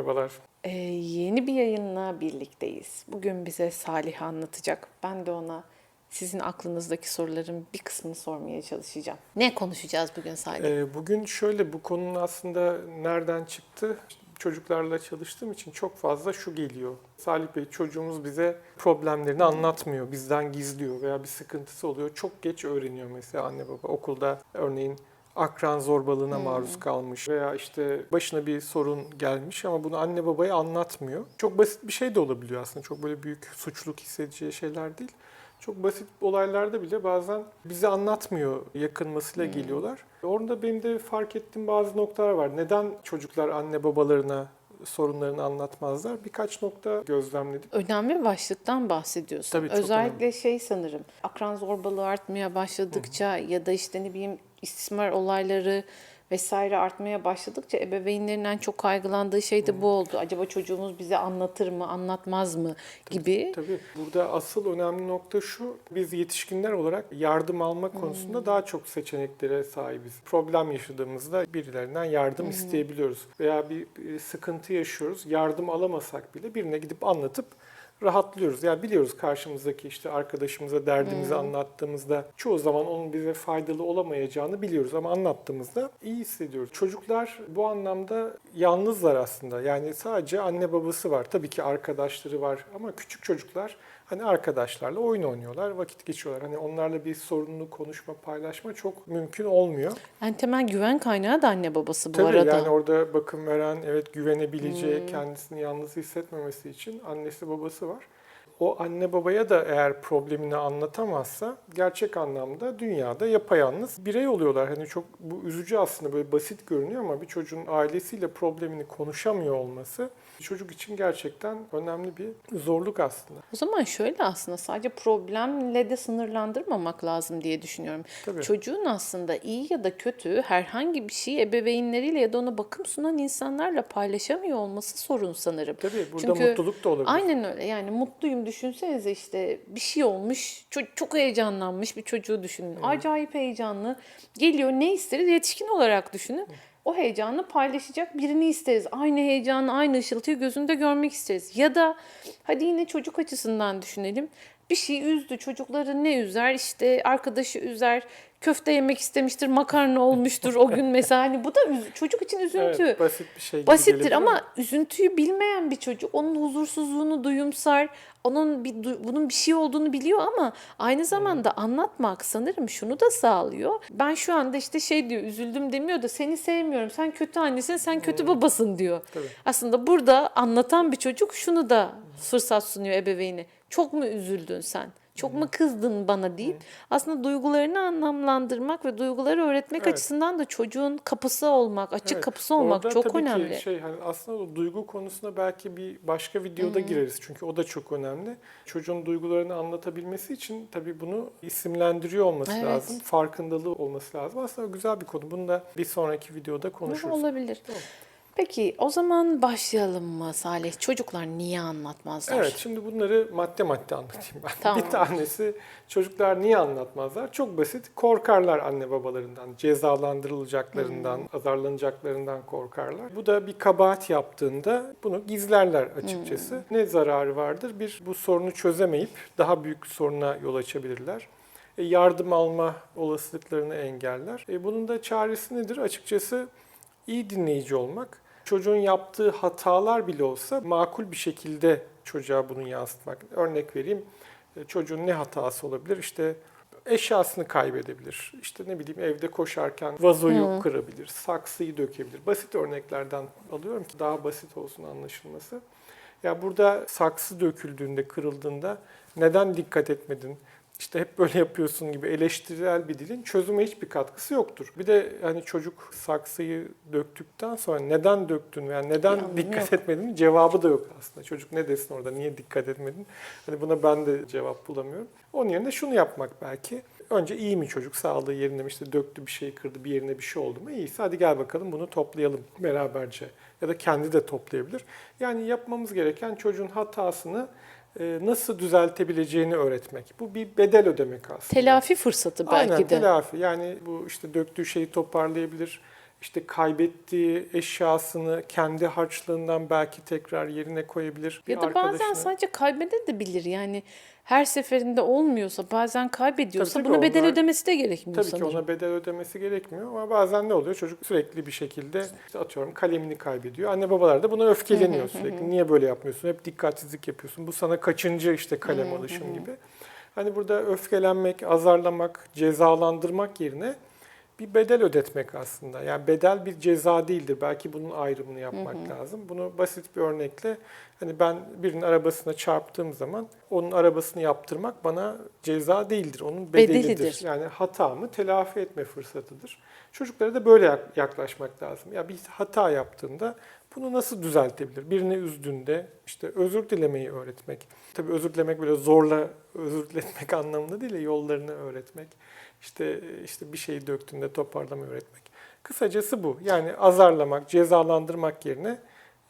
Merhabalar. Ee, yeni bir yayınla birlikteyiz. Bugün bize Salih anlatacak. Ben de ona sizin aklınızdaki soruların bir kısmını sormaya çalışacağım. Ne konuşacağız bugün Salih? Ee, bugün şöyle bu konunun aslında nereden çıktı? Çocuklarla çalıştığım için çok fazla şu geliyor. Salih Bey çocuğumuz bize problemlerini anlatmıyor, bizden gizliyor veya bir sıkıntısı oluyor. Çok geç öğreniyor mesela anne baba. Okulda örneğin akran zorbalığına maruz kalmış veya işte başına bir sorun gelmiş ama bunu anne babaya anlatmıyor. Çok basit bir şey de olabiliyor aslında. Çok böyle büyük suçluluk hissedeceği şeyler değil. Çok basit olaylarda bile bazen bize anlatmıyor yakınmasıyla geliyorlar. Orada benim de fark ettiğim bazı noktalar var. Neden çocuklar anne babalarına sorunlarını anlatmazlar? Birkaç nokta gözlemledik. Önemli bir başlıktan bahsediyorsun. Tabii, Özellikle şey sanırım akran zorbalığı artmaya başladıkça ya da işte ne bileyim istismar olayları vesaire artmaya başladıkça ebeveynlerin en çok kaygılandığı şey de bu oldu. Acaba çocuğumuz bize anlatır mı, anlatmaz mı gibi. Tabii burada asıl önemli nokta şu. Biz yetişkinler olarak yardım alma konusunda daha çok seçeneklere sahibiz. Problem yaşadığımızda birilerinden yardım isteyebiliyoruz. Veya bir e, sıkıntı yaşıyoruz. Yardım alamasak bile birine gidip anlatıp rahatlıyoruz. Yani biliyoruz karşımızdaki işte arkadaşımıza derdimizi anlattığımızda çoğu zaman onun bize faydalı olamayacağını biliyoruz ama anlattığımızda iyi hissediyoruz. Çocuklar bu anlamda yalnızlar aslında. Yani sadece anne babası var. Tabii ki arkadaşları var ama küçük çocuklar hani arkadaşlarla oyun oynuyorlar, vakit geçiyorlar. Hani onlarla bir sorununu konuşma, paylaşma çok mümkün olmuyor. En temel güven kaynağı da anne babası bu Tabii arada. yani orada bakım veren, evet güvenebileceği, kendisini yalnız hissetmemesi için annesi babası var. O anne babaya da eğer problemini anlatamazsa gerçek anlamda dünyada yapayalnız birey oluyorlar. Hani çok bu üzücü aslında böyle basit görünüyor ama bir çocuğun ailesiyle problemini konuşamıyor olması çocuk için gerçekten önemli bir zorluk aslında. O zaman şöyle aslında sadece problemle de sınırlandırmamak lazım diye düşünüyorum. Tabii. Çocuğun aslında iyi ya da kötü herhangi bir şeyi ebeveynleriyle ya da ona bakım sunan insanlarla paylaşamıyor olması sorun sanırım. Tabii burada Çünkü mutluluk da olabilir. Aynen öyle yani mutluyum düşünsenize işte bir şey olmuş ço- çok heyecanlanmış bir çocuğu düşünün. Acayip heyecanlı geliyor ne isteriz yetişkin olarak düşünün. O heyecanı paylaşacak birini isteriz. Aynı heyecanı, aynı ışıltıyı gözünde görmek isteriz. Ya da hadi yine çocuk açısından düşünelim. Bir şey üzdü. Çocukları ne üzer? İşte arkadaşı üzer. Köfte yemek istemiştir, makarna olmuştur o gün mesela. Hani bu da üz- çocuk için üzüntü. Evet, basit bir şey Basittir ama üzüntüyü bilmeyen bir çocuk onun huzursuzluğunu duyumsar. Onun bir bunun bir şey olduğunu biliyor ama aynı zamanda anlatmak sanırım şunu da sağlıyor. Ben şu anda işte şey diyor üzüldüm demiyor da seni sevmiyorum. Sen kötü annesin, sen kötü babasın diyor. Tabii. Aslında burada anlatan bir çocuk şunu da fırsat sunuyor ebeveyni. Çok mu üzüldün sen? Çok mu kızdın bana deyip aslında duygularını anlamlandırmak ve duyguları öğretmek Evet. açısından da çocuğun kapısı olmak, açık Evet. kapısı olmak Orada çok tabii önemli. Ki şey hani aslında o duygu konusuna belki bir başka videoda gireriz çünkü o da çok önemli. Çocuğun duygularını anlatabilmesi için tabii bunu isimlendiriyor olması Evet. lazım, farkındalığı olması lazım. Aslında güzel bir konu. Bunu da bir sonraki videoda konuşuruz. Olabilir. Tamam. Peki o zaman başlayalım mı Salih? Çocuklar niye anlatmazlar? Evet, şimdi bunları madde madde anlatayım ben. Tamam. Bir tanesi çocuklar niye anlatmazlar? Çok basit. Korkarlar anne babalarından, cezalandırılacaklarından, Hmm. azarlanacaklarından korkarlar. Bu da bir kabahat yaptığında bunu gizlerler açıkçası. Hmm. Ne zararı vardır? Bir, bu sorunu çözemeyip daha büyük soruna yol açabilirler. E, yardım alma olasılıklarını engeller. E, bunun da çaresi nedir? Açıkçası iyi dinleyici olmak. Çocuğun yaptığı hatalar bile olsa makul bir şekilde çocuğa bunu yansıtmak. Örnek vereyim. E, Çocuğun ne hatası olabilir? İşte eşyasını kaybedebilir. İşte ne bileyim evde koşarken vazoyu kırabilir, saksıyı dökebilir. Basit örneklerden alıyorum ki daha basit olsun anlaşılması. Ya burada saksı döküldüğünde, kırıldığında neden dikkat etmedin? İşte hep böyle yapıyorsun gibi eleştirel bir dilin çözüme hiçbir katkısı yoktur. Bir de hani çocuk saksıyı döktükten sonra neden döktün veya neden anlamı dikkat yok. etmedin cevabı da yok aslında. Çocuk ne desin orada niye dikkat etmedin? Hani buna ben de cevap bulamıyorum. Onun yerine şunu yapmak belki. Önce iyi mi çocuk sağlığı yerinde mi işte döktü bir şey kırdı bir yerine bir şey oldu mu? İyiyse hadi gel bakalım bunu toplayalım beraberce. Ya da kendi de toplayabilir. Yani yapmamız gereken çocuğun hatasını nasıl düzeltebileceğini öğretmek. Bu bir bedel ödemek aslında. Telafi fırsatı belki Aynen de. telafi. Yani bu işte döktüğü şeyi toparlayabilir. işte kaybettiği eşyasını kendi harçlığından belki tekrar yerine koyabilir. Bir Ya da bazen sadece kaybedebilir yani her seferinde olmuyorsa bazen kaybediyorsa Tabii, tabii buna bedel onlar- ödemesi de gerekmiyor Tabii ki sanırım. ona bedel ödemesi gerekmiyor ama bazen ne oluyor? Çocuk sürekli bir şekilde işte atıyorum kalemini kaybediyor. Anne babalar da buna öfkeleniyor sürekli. Niye böyle yapmıyorsun? Hep dikkatsizlik yapıyorsun. Bu sana kaçıncı işte kalem alışın gibi. Hani burada öfkelenmek, azarlamak, cezalandırmak yerine bir bedel ödetmek aslında. Yani bedel bir ceza değildir. Belki bunun ayrımını yapmak lazım. Bunu basit bir örnekle hani ben birinin arabasına çarptığım zaman onun arabasını yaptırmak bana ceza değildir. Onun bedelidir. Bedelidir. Yani hatamı telafi etme fırsatıdır. Çocuklara da böyle yak- yaklaşmak lazım. Ya bir hata yaptığında bunu nasıl düzeltebilir? Birini üzdüğünde işte özür dilemeyi öğretmek. Tabii özür dilemek böyle zorla özür diletmek anlamında değil de yollarını öğretmek. İşte işte bir şeyi döktüğünde toparlamayı öğretmek. Kısacası bu. Yani azarlamak, cezalandırmak yerine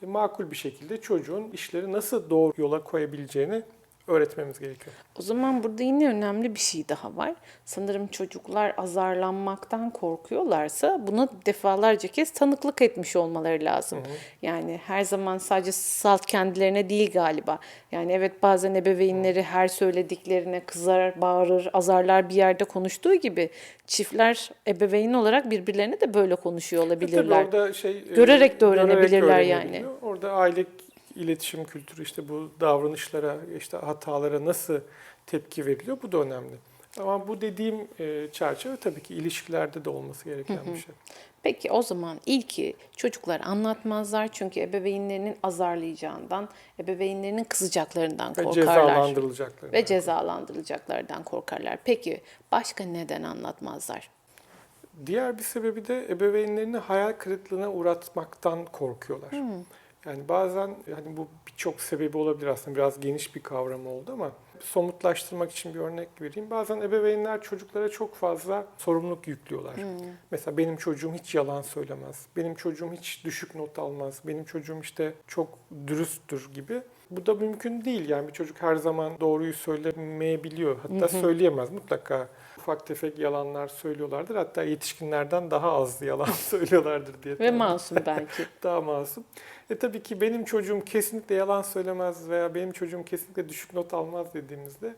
makul bir şekilde çocuğun işleri nasıl doğru yola koyabileceğini öğretmemiz gerekiyor. O zaman burada yine önemli bir şey daha var. Sanırım çocuklar azarlanmaktan korkuyorlarsa buna defalarca kez tanıklık etmiş olmaları lazım. Yani her zaman sadece salt kendilerine değil galiba. Yani evet bazen ebeveynleri her söylediklerine kızar, bağırır, azarlar bir yerde konuştuğu gibi çiftler ebeveyn olarak birbirlerine de böyle konuşuyor E Tabii olabilirler. orada şey e, Görerek de öğrenebilirler yani. öğrenebiliyor. Orada aile iletişim kültürü işte bu davranışlara, işte hatalara nasıl tepki veriliyor bu da önemli. Ama bu dediğim e, çerçeve tabii ki ilişkilerde de olması gereken bir şey. Peki o zaman ilki çocuklar anlatmazlar çünkü ebeveynlerinin azarlayacağından, ebeveynlerinin kızacaklarından Ve korkarlar. cezalandırılacaklar. Ve cezalandırılacaklardan korkarlar. Peki başka neden anlatmazlar? Diğer bir sebebi de ebeveynlerini hayal kırıklığına uğratmaktan korkuyorlar. Yani bazen hani bu birçok sebebi olabilir aslında biraz geniş bir kavram oldu ama somutlaştırmak için bir örnek vereyim. Bazen ebeveynler çocuklara çok fazla sorumluluk yüklüyorlar. Mesela benim çocuğum hiç yalan söylemez. Benim çocuğum hiç düşük not almaz. Benim çocuğum işte çok dürüsttür gibi. Bu da mümkün değil. Yani bir çocuk her zaman doğruyu söylemeyebiliyor. Hatta söyleyemez mutlaka. Ufak tefek yalanlar söylüyorlardır. Hatta yetişkinlerden daha az yalan söylüyorlardır diye. Ve masum belki. daha masum. E tabii ki benim çocuğum kesinlikle yalan söylemez veya benim çocuğum kesinlikle düşük not almaz dediğimizde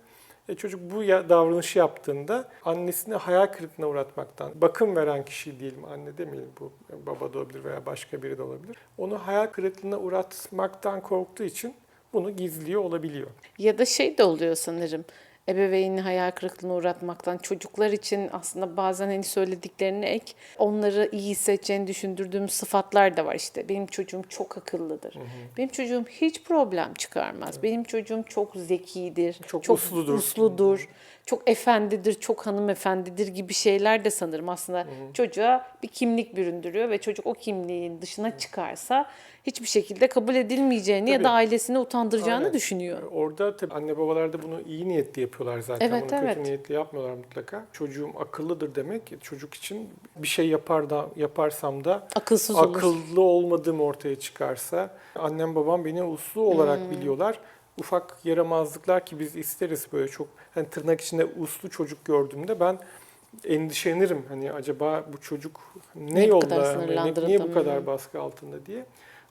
e çocuk bu davranışı yaptığında annesini hayal kırıklığına uğratmaktan, bakım veren kişi diyelim, anne demeyelim bu baba da olabilir veya başka biri de olabilir. Onu hayal kırıklığına uğratmaktan korktuğu için bunu gizliyor olabiliyor. Ya da şey de oluyor sanırım. Ebeveynini hayal kırıklığına uğratmaktan çocuklar için aslında bazen hani söylediklerine ek onları iyi hissedeceğini düşündürdüğüm sıfatlar da var işte. Benim çocuğum çok akıllıdır. Benim çocuğum hiç problem çıkarmaz. Benim çocuğum çok zekidir. Çok usludur. usludur, Çok efendidir, çok hanımefendidir gibi şeyler de sanırım aslında çocuğa bir kimlik büründürüyor ve çocuk o kimliğin dışına çıkarsa hiçbir şekilde kabul edilmeyeceğini ya Tabii. da ailesini utandıracağını Aynen. düşünüyor. Orada tabii anne babalar da bunu iyi niyetli yapıyorlar zaten. Evet, bunu evet. kötü niyetli yapmıyorlar mutlaka. Çocuğum akıllıdır demek çocuk için bir şey yapar da yaparsam da Akılsız olur. akıllı olmadığım ortaya çıkarsa annem babam beni uslu olarak Hmm. biliyorlar. Ufak yaramazlıklar ki biz isteriz böyle çok hani tırnak içinde uslu çocuk gördüğümde ben endişelenirim. Hani acaba bu çocuk ne, Ne yolda, ne- niye bu kadar baskı altında diye.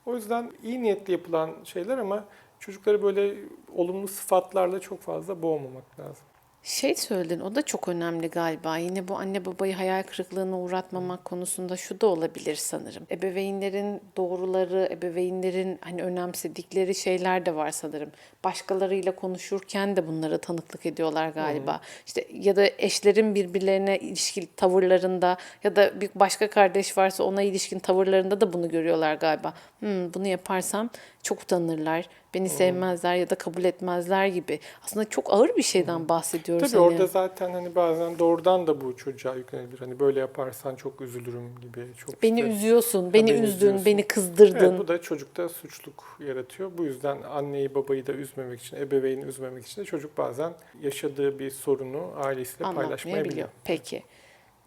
O yüzden iyi niyetli yapılan şeyler ama çocukları böyle olumlu sıfatlarla çok fazla boğmamak lazım. Şey söyledin o da çok önemli galiba. Yine bu anne babayı hayal kırıklığına uğratmamak konusunda şu da olabilir sanırım. Ebeveynlerin doğruları, ebeveynlerin hani önemsedikleri şeyler de var sanırım. Başkalarıyla konuşurken de bunlara tanıklık ediyorlar galiba. İşte ya da eşlerin birbirlerine ilişkin tavırlarında ya da bir başka kardeş varsa ona ilişkin tavırlarında da bunu görüyorlar galiba. Hmm, bunu yaparsam çok utanırlar, beni sevmezler ya da kabul etmezler gibi. Aslında çok ağır bir şeyden bahsediyoruz. Tabii hani. orada zaten hani bazen doğrudan da bu çocuğa yüklenebilir. Hani böyle yaparsan çok üzülürüm gibi. Çok Beni işte- üzüyorsun, beni, üzdün, üzüyorsun. beni kızdırdın. Evet, bu da çocukta suçluk yaratıyor. Bu yüzden anneyi babayı da üzmemek için, ebeveyni üzmemek için de çocuk bazen yaşadığı bir sorunu ailesiyle paylaşmayabiliyor. Peki.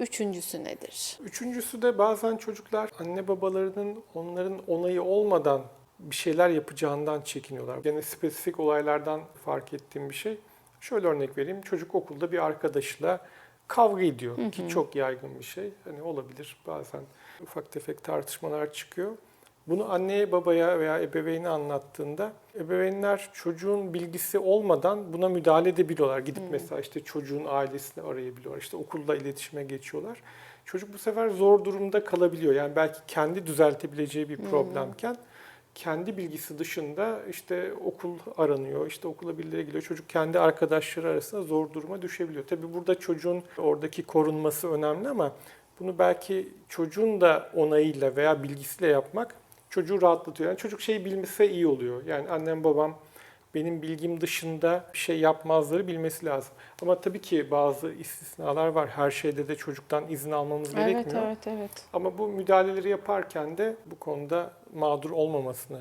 Üçüncüsü nedir? Üçüncüsü de bazen çocuklar anne babalarının onların onayı olmadan bir şeyler yapacağından çekiniyorlar. Gene spesifik olaylardan fark ettiğim bir şey. Şöyle örnek vereyim. Çocuk okulda bir arkadaşla kavga ediyor ki çok yaygın bir şey. Hani olabilir bazen ufak tefek tartışmalar çıkıyor. Bunu anneye babaya veya ebeveyne anlattığında ebeveynler çocuğun bilgisi olmadan buna müdahale edebiliyorlar. Gidip mesela işte çocuğun ailesini arayabiliyorlar. İşte okulla iletişime geçiyorlar. Çocuk bu sefer zor durumda kalabiliyor. Yani belki kendi düzeltebileceği bir problemken kendi bilgisi dışında işte okul aranıyor, işte okula birileri geliyor. Çocuk kendi arkadaşları arasında zor duruma düşebiliyor. Tabii burada çocuğun oradaki korunması önemli ama bunu belki çocuğun da onayıyla veya bilgisiyle yapmak çocuğu rahatlatıyor. Yani çocuk şeyi bilmese iyi oluyor. Yani annem babam benim bilgim dışında bir şey yapmazları bilmesi lazım. Ama tabii ki bazı istisnalar var. Her şeyde de çocuktan izin almamız Evet, gerekmiyor. evet, evet. Ama bu müdahaleleri yaparken de bu konuda mağdur olmamasını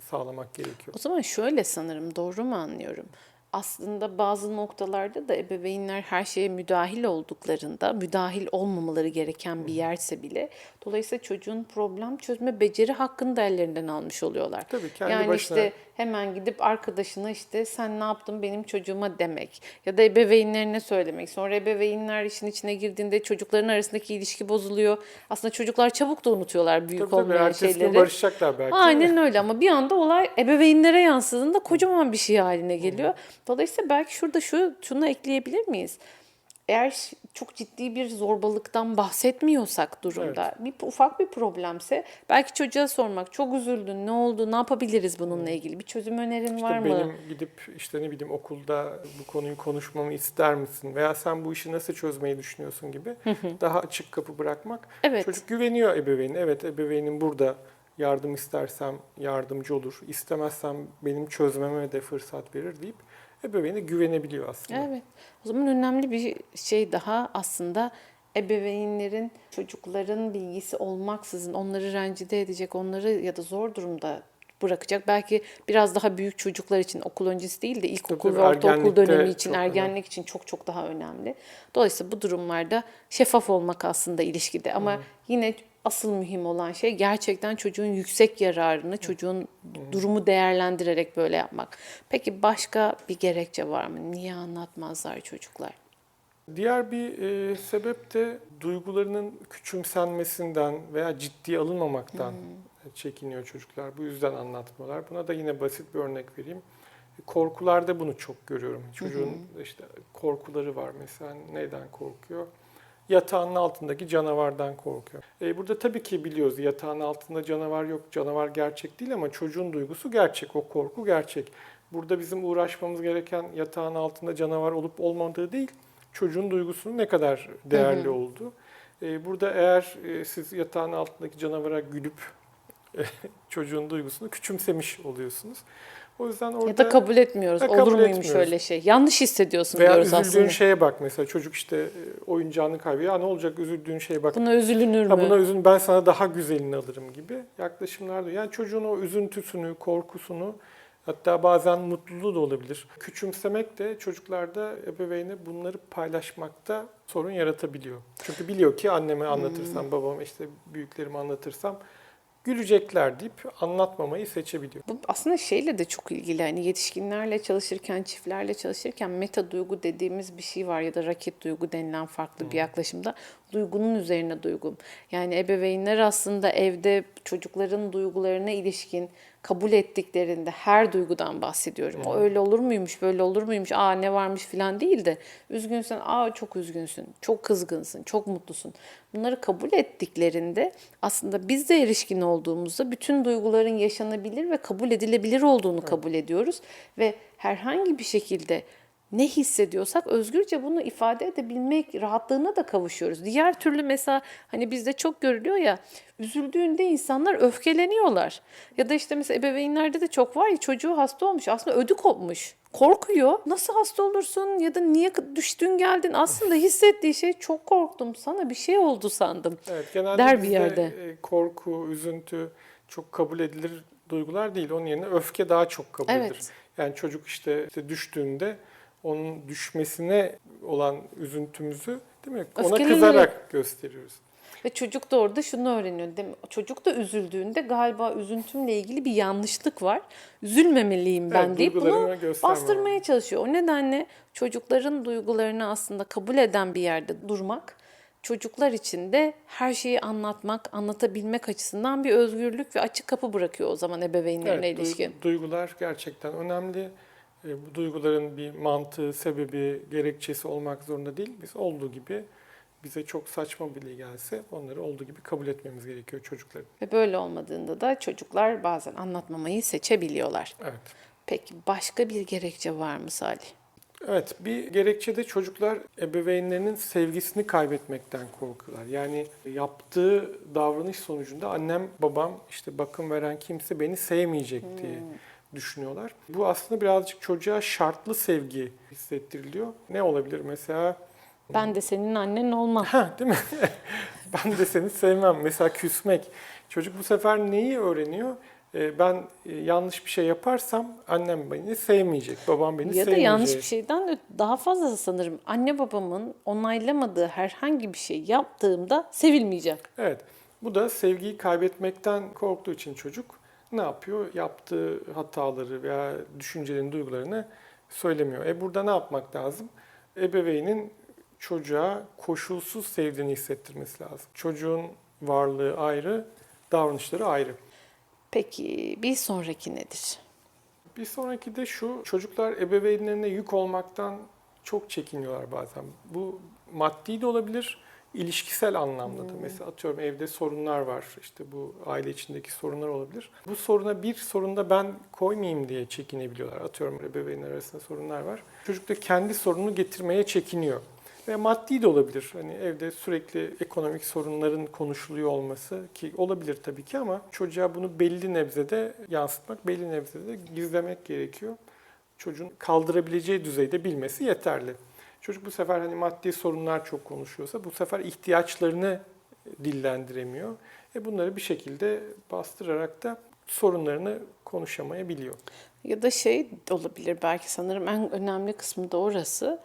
sağlamak gerekiyor. O zaman şöyle sanırım doğru mu anlıyorum? Aslında bazı noktalarda da ebeveynler her şeye müdahil olduklarında, müdahil olmamaları gereken bir yerse bile dolayısıyla çocuğun problem çözme beceri hakkını da ellerinden almış oluyorlar. Tabii kendi yani başına işte hemen gidip arkadaşına işte sen ne yaptın benim çocuğuma demek ya da ebeveynlerine söylemek. Sonra ebeveynler işin içine girdiğinde çocukların arasındaki ilişki bozuluyor. Aslında çocuklar çabuk da unutuyorlar büyük tabii, tabii, olmayan gün şeyleri. barışacaklar belki. Aynen öyle ama bir anda olay ebeveynlere yansıdığında kocaman bir şey haline geliyor. Dolayısıyla belki şurada şu şunu ekleyebilir miyiz? Eğer çok ciddi bir zorbalıktan bahsetmiyorsak durumda, bir ufak bir problemse belki çocuğa sormak, çok üzüldün, ne oldu, ne yapabiliriz bununla ilgili? Bir çözüm önerin İşte var mı? benim gidip işte ne bileyim okulda bu konuyu konuşmamı ister misin? Veya sen bu işi nasıl çözmeyi düşünüyorsun gibi daha açık kapı bırakmak. Evet. Çocuk güveniyor ebeveynine. Evet ebeveynim burada yardım istersem yardımcı olur. İstemezsem benim çözmeme de fırsat verir deyip ebeveyne güvenebiliyor aslında. Evet. O zaman önemli bir şey daha aslında ebeveynlerin çocukların bilgisi olmaksızın onları rencide edecek, onları ya da zor durumda bırakacak. Belki biraz daha büyük çocuklar için okul öncesi değil de ilkokul ve ortaokul dönemi için, çok önemli. ergenlik için çok çok daha önemli. Dolayısıyla bu durumlarda şeffaf olmak aslında ilişkide ama yine asıl mühim olan şey gerçekten çocuğun yüksek yararını, çocuğun durumu değerlendirerek böyle yapmak. Peki başka bir gerekçe var mı? Niye anlatmazlar çocuklar? Diğer bir e, sebep de duygularının küçümsenmesinden veya ciddiye alınmamaktan çekiniyor çocuklar. Bu yüzden anlatmıyorlar. Buna da yine basit bir örnek vereyim. Korkularda bunu çok görüyorum. Çocuğun işte korkuları var mesela. Neyden korkuyor? Yatağının altındaki canavardan korkuyor. E, burada tabii ki biliyoruz yatağın altında canavar yok, canavar gerçek değil ama çocuğun duygusu gerçek, o korku gerçek. Burada bizim uğraşmamız gereken yatağın altında canavar olup olmadığı değil, çocuğun duygusunun ne kadar değerli olduğu. E, burada eğer e, siz yatağın altındaki canavara gülüp çocuğun duygusunu küçümsemiş oluyorsunuz. O yüzden orada Ya da kabul etmiyoruz. Olur kabul muymuş etmiyoruz. öyle şey? Yanlış hissediyorsun veya diyoruz üzüldüğün aslında. şeye bak mesela çocuk işte e, oyuncağını kaybediyor. Ya ne olacak üzüldüğün şeye bak. Buna üzülünür mü? Ha buna üzün ben sana daha güzelini alırım gibi yaklaşımlar da. Yani çocuğun o üzüntüsünü, korkusunu hatta bazen mutluluğu da olabilir. Küçümsemek de çocuklarda ebeveyne bunları paylaşmakta sorun yaratabiliyor. Çünkü biliyor ki anneme anlatırsam, Hmm. babama işte büyüklerime anlatırsam gülecekler deyip anlatmamayı seçebiliyor. Bu aslında şeyle de çok ilgili. Hani yetişkinlerle çalışırken, çiftlerle çalışırken meta duygu dediğimiz bir şey var ya da raket duygu denilen farklı bir yaklaşımda. Duygunun üzerine duygum. Yani ebeveynler aslında evde çocukların duygularına ilişkin kabul ettiklerinde her duygudan bahsediyorum. O öyle olur muymuş, böyle olur muymuş, aa ne varmış falan değil de üzgünsün, aa çok üzgünsün, çok kızgınsın, çok mutlusun. Bunları kabul ettiklerinde aslında biz de erişkin olduğumuzda bütün duyguların yaşanabilir ve kabul edilebilir olduğunu kabul ediyoruz ve herhangi bir şekilde ne hissediyorsak özgürce bunu ifade edebilmek rahatlığına da kavuşuyoruz. Diğer türlü mesela hani bizde çok görülüyor ya üzüldüğünde insanlar öfkeleniyorlar. Ya da işte mesela ebeveynlerde de çok var ya çocuğu hasta olmuş aslında ödü kopmuş. Korkuyor. Nasıl hasta olursun ya da niye düştün geldin? Aslında hissettiği şey çok korktum. Sana bir şey oldu sandım. Evet, genelde Der bir yerde. e, korku, üzüntü çok kabul edilir duygular değil. Onun yerine öfke daha çok kabul Evet. edilir. Yani çocuk işte, işte düştüğünde onun düşmesine olan üzüntümüzü değil mi? Ona kızarak gösteriyoruz. Ve çocuk da orada şunu öğreniyor. Değil mi? Çocuk da üzüldüğünde galiba üzüntümle ilgili bir yanlışlık var. Üzülmemeliyim ben Evet, deyip bunu bastırmaya çalışıyor. O nedenle çocukların duygularını aslında kabul eden bir yerde durmak, çocuklar için de her şeyi anlatmak, anlatabilmek açısından bir özgürlük ve açık kapı bırakıyor o zaman ebeveynlerine Evet, ilişkin. duygular gerçekten önemli. E, bu duyguların bir mantığı, sebebi, gerekçesi olmak zorunda değil. Biz olduğu gibi bize çok saçma bile gelse onları olduğu gibi kabul etmemiz gerekiyor çocukların. Ve böyle olmadığında da çocuklar bazen anlatmamayı seçebiliyorlar. Evet. Peki başka bir gerekçe var mı Salih? Evet, bir gerekçe de çocuklar ebeveynlerinin sevgisini kaybetmekten korkuyorlar. Yani yaptığı davranış sonucunda annem, babam, işte bakım veren kimse beni sevmeyecek diye düşünüyorlar. Bu aslında birazcık çocuğa şartlı sevgi hissettiriliyor. Ne olabilir mesela? Ben de senin annen olmam. Ha, değil mi? ben de seni sevmem. Mesela küsmek. Çocuk bu sefer neyi öğreniyor? Ee, Ben e, yanlış bir şey yaparsam annem beni sevmeyecek, babam beni Ya da sevmeyecek. yanlış bir şeyden de daha fazla sanırım anne babamın onaylamadığı herhangi bir şey yaptığımda sevilmeyeceğim. Evet. Bu da sevgiyi kaybetmekten korktuğu için çocuk ne yapıyor? Yaptığı hataları veya düşüncelerini, duygularını söylemiyor. E burada ne yapmak lazım? Ebeveynin çocuğa koşulsuz sevdiğini hissettirmesi lazım. Çocuğun varlığı ayrı, davranışları ayrı. Peki bir sonraki nedir? Bir sonraki de şu, çocuklar ebeveynlerine yük olmaktan çok çekiniyorlar bazen. Bu maddi de olabilir, ilişkisel anlamda da. Mesela atıyorum evde sorunlar var, işte bu aile içindeki sorunlar olabilir. Bu soruna bir sorunda ben koymayayım diye çekinebiliyorlar. Atıyorum ebeveynler arasında sorunlar var. Çocuk da kendi sorununu getirmeye çekiniyor. Ve maddi de olabilir. Hani evde sürekli ekonomik sorunların konuşuluyor olması ki olabilir tabii ki ama çocuğa bunu belli nebzede yansıtmak, belli nebzede gizlemek gerekiyor. Çocuğun kaldırabileceği düzeyde bilmesi yeterli. Çocuk bu sefer hani maddi sorunlar çok konuşuyorsa bu sefer ihtiyaçlarını dillendiremiyor. E bunları bir şekilde bastırarak da sorunlarını konuşamayabiliyor. Ya da şey olabilir belki sanırım en önemli kısmı da orası.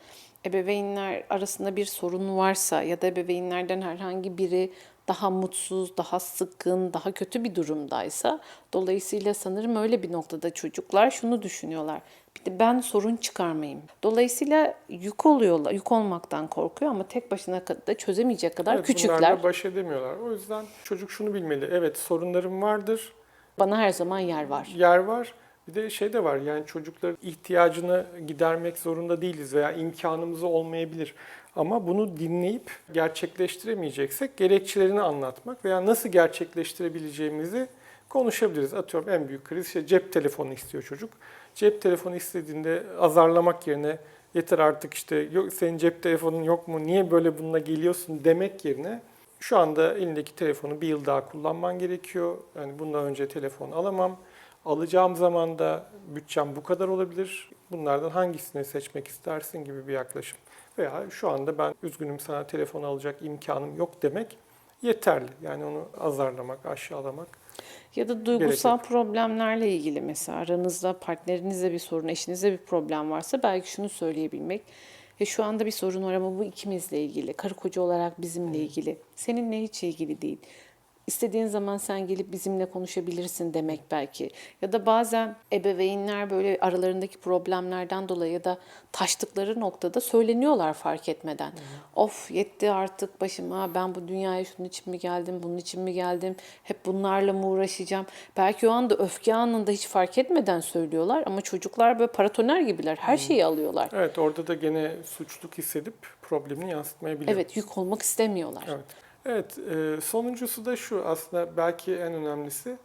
Ebeveynler arasında bir sorun varsa ya da ebeveynlerden herhangi biri daha mutsuz, daha sıkkın, daha kötü bir durumdaysa dolayısıyla sanırım öyle bir noktada çocuklar şunu düşünüyorlar. Bir de ben sorun çıkarmayayım. Dolayısıyla yük oluyorlar, yük olmaktan korkuyor ama tek başına da çözemeyecek kadar Evet, küçükler. Bunlarla baş edemiyorlar. O yüzden çocuk şunu bilmeli. Evet sorunlarım vardır, Bana her zaman yer var. yer var. Bir de şey de var yani çocukların ihtiyacını gidermek zorunda değiliz veya imkanımız olmayabilir. Ama bunu dinleyip gerçekleştiremeyeceksek gerekçelerini anlatmak veya nasıl gerçekleştirebileceğimizi konuşabiliriz. Atıyorum en büyük kriz işte cep telefonu istiyor çocuk. Cep telefonu istediğinde azarlamak yerine yeter artık işte yok senin cep telefonun yok mu niye böyle bununla geliyorsun demek yerine şu anda elindeki telefonu bir yıl daha kullanman gerekiyor. Yani bundan önce telefon alamam. Alacağım zaman da bütçem bu kadar olabilir. Bunlardan hangisini seçmek istersin gibi bir yaklaşım. Veya şu anda ben üzgünüm sana telefon alacak imkanım yok demek yeterli. Yani onu azarlamak, aşağılamak. Ya da duygusal problemlerle ilgili mesela aranızda partnerinizle bir sorun, eşinizle bir problem varsa belki şunu söyleyebilmek. Ya şu anda bir sorun var ama bu ikimizle ilgili. Karı koca olarak bizimle ilgili. Seninle hiç ilgili değil. İstediğin zaman sen gelip bizimle konuşabilirsin demek belki. Ya da bazen ebeveynler böyle aralarındaki problemlerden dolayı ya da taştıkları noktada söyleniyorlar fark etmeden. Of yetti artık başıma ben bu dünyaya şunun için mi geldim, bunun için mi geldim, hep bunlarla mı uğraşacağım. Belki o anda öfke anında hiç fark etmeden söylüyorlar ama çocuklar böyle paratoner gibiler her şeyi alıyorlar. Evet orada da gene suçluluk hissedip problemini yansıtmayabiliyor. Evet yük olmak istemiyorlar. Evet. Evet, e, sonuncusu da şu aslında belki en önemlisi.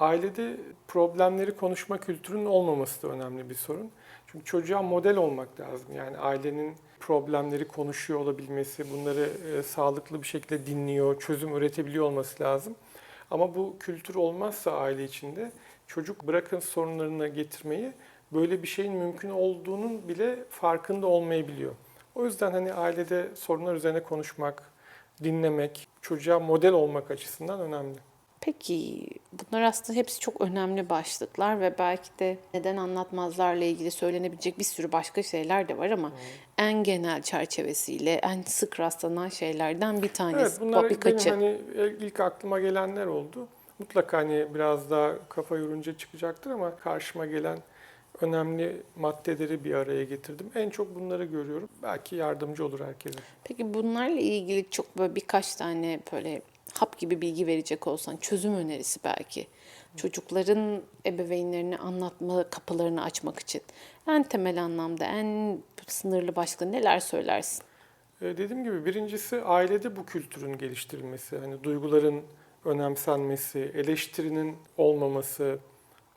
Ailede problemleri konuşma kültürünün olmaması da önemli bir sorun. Çünkü çocuğa model olmak lazım. Yani ailenin problemleri konuşuyor olabilmesi, bunları e, sağlıklı bir şekilde dinliyor, çözüm üretebiliyor olması lazım. Ama bu kültür olmazsa aile içinde çocuk bırakın sorunlarını getirmeyi böyle bir şeyin mümkün olduğunun bile farkında olmayabiliyor. O yüzden hani ailede sorunlar üzerine konuşmak, dinlemek, çocuğa model olmak açısından önemli. Peki bunlar aslında hepsi çok önemli başlıklar ve belki de neden anlatmazlarla ilgili söylenebilecek bir sürü başka şeyler de var ama en genel çerçevesiyle en sık rastlanan şeylerden bir tanesi. Evet bunlar birkaçı. benim hani ilk aklıma gelenler oldu. Mutlaka hani biraz daha kafa yorunca çıkacaktır ama karşıma gelen önemli maddeleri bir araya getirdim. En çok bunları görüyorum. Belki yardımcı olur herkese. Peki bunlarla ilgili çok böyle birkaç tane böyle hap gibi bilgi verecek olsan çözüm önerisi belki. Çocukların ebeveynlerini anlatma kapılarını açmak için en temel anlamda en sınırlı başlıkla neler söylersin? Ee, dediğim gibi birincisi ailede bu kültürün geliştirilmesi. Hani duyguların önemsenmesi, eleştirinin olmaması,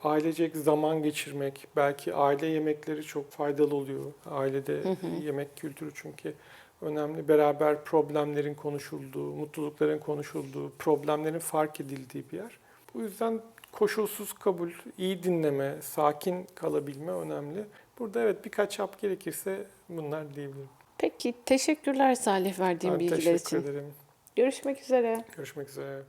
ailecek zaman geçirmek, belki aile yemekleri çok faydalı oluyor. Ailede yemek kültürü çünkü önemli. Beraber problemlerin konuşulduğu, mutlulukların konuşulduğu, problemlerin fark edildiği bir yer. Bu yüzden koşulsuz kabul, iyi dinleme, sakin kalabilme önemli. Burada evet birkaç hap gerekirse bunlar diyebilirim. Peki teşekkürler Salih verdiğin Ben bilgiler teşekkür için. ederim. Görüşmek üzere. Görüşmek üzere.